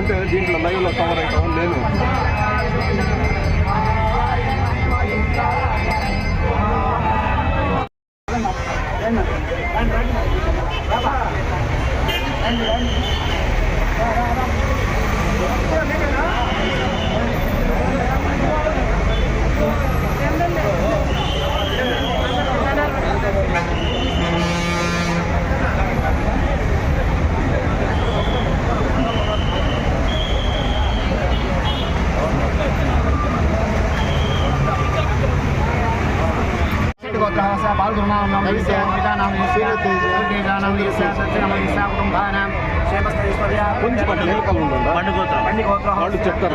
సంతోషం మాడుంటే దీంట్లో లైవ్లో కవర్ అవుతాం నేను. కొంచెం పట్ల వెనకాల ఉండండి వాళ్ళు చెప్తారు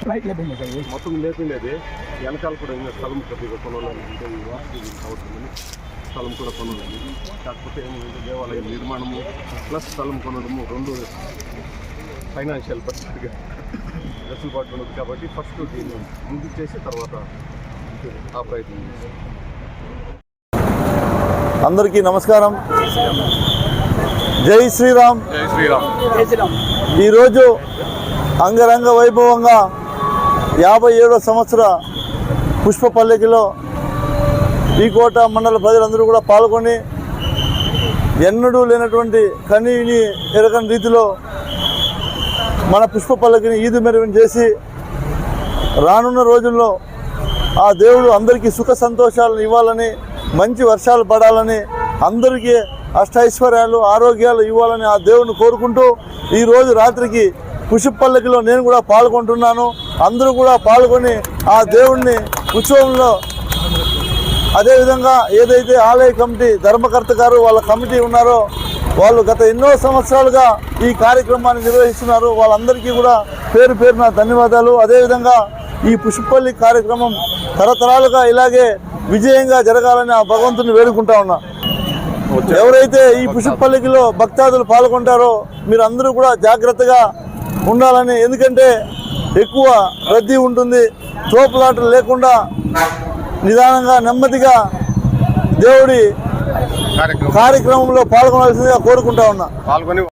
అన్నా ఏదన్నా కింద మొత్తం లేకుండేది. వెనకాల కూడా ఇంకా స్థలం కొద్దిగా కొనాలని అంటే ఈ వాస్తు అవుతుందని స్థలం కూడా కొనాలని కాకపోతే ఏమంటే దేవాలయం నిర్మాణము ప్లస్ స్థలం కొనడము రెండు ఫైనాన్షియల్ పరిస్థితిగా వెసులుబాటు ఉన్నది కాబట్టి ఫస్ట్ దీన్ని ముందు చేసి తర్వాత ఆ ప్రయత్నం అందరికీ నమస్కారం. జై శ్రీరామ్. జై శ్రీరామ్. ఈరోజు అంగరంగ వైభవంగా యాభై ఏడో సంవత్సర పుష్ప పల్లకిలో ఈ కోట మండల ప్రజలందరూ కూడా పాల్గొని ఎన్నడూ లేనటువంటి కనీని ఎరగని రీతిలో మన పుష్ప పల్లకిని ఈదు మెరుగు చేసి రానున్న రోజుల్లో ఆ దేవుడు అందరికీ సుఖ సంతోషాలను ఇవ్వాలని మంచి వర్షాలు పడాలని అందరికీ అష్టైశ్వర్యాలు ఆరోగ్యాలు ఇవ్వాలని ఆ దేవుణ్ణి కోరుకుంటూ ఈరోజు రాత్రికి పుష్పల్లకిలో నేను కూడా పాల్గొంటున్నాను. అందరూ కూడా పాల్గొని ఆ దేవుణ్ణి ఉత్సవంలో అదేవిధంగా ఏదైతే ఆలయ కమిటీ ధర్మకర్త గారు వాళ్ళ కమిటీ ఉన్నారో వాళ్ళు గత ఎన్నో సంవత్సరాలుగా ఈ కార్యక్రమాన్ని నిర్వహిస్తున్నారు. వాళ్ళందరికీ కూడా పేరు పేరున ధన్యవాదాలు. అదేవిధంగా ఈ పుష్పల్లి కార్యక్రమం తరతరాలుగా ఇలాగే విజయంగా జరగాలని ఆ భగవంతుని వేడుకుంటా ఉన్నా. ఎవరైతే ఈ పుష్పల్లికిలో భక్తాదులు పాల్గొంటారో మీరు అందరూ కూడా జాగ్రత్తగా ఉండాలని ఎందుకంటే ఎక్కువ రద్దీ ఉంటుంది. తోపులాటలు లేకుండా నిదానంగా నెమ్మదిగా దేవుడి కార్యక్రమం. కార్యక్రమంలో పాల్గొనాల్సిందిగా కోరుకుంటా ఉన్నా. పాల్గొని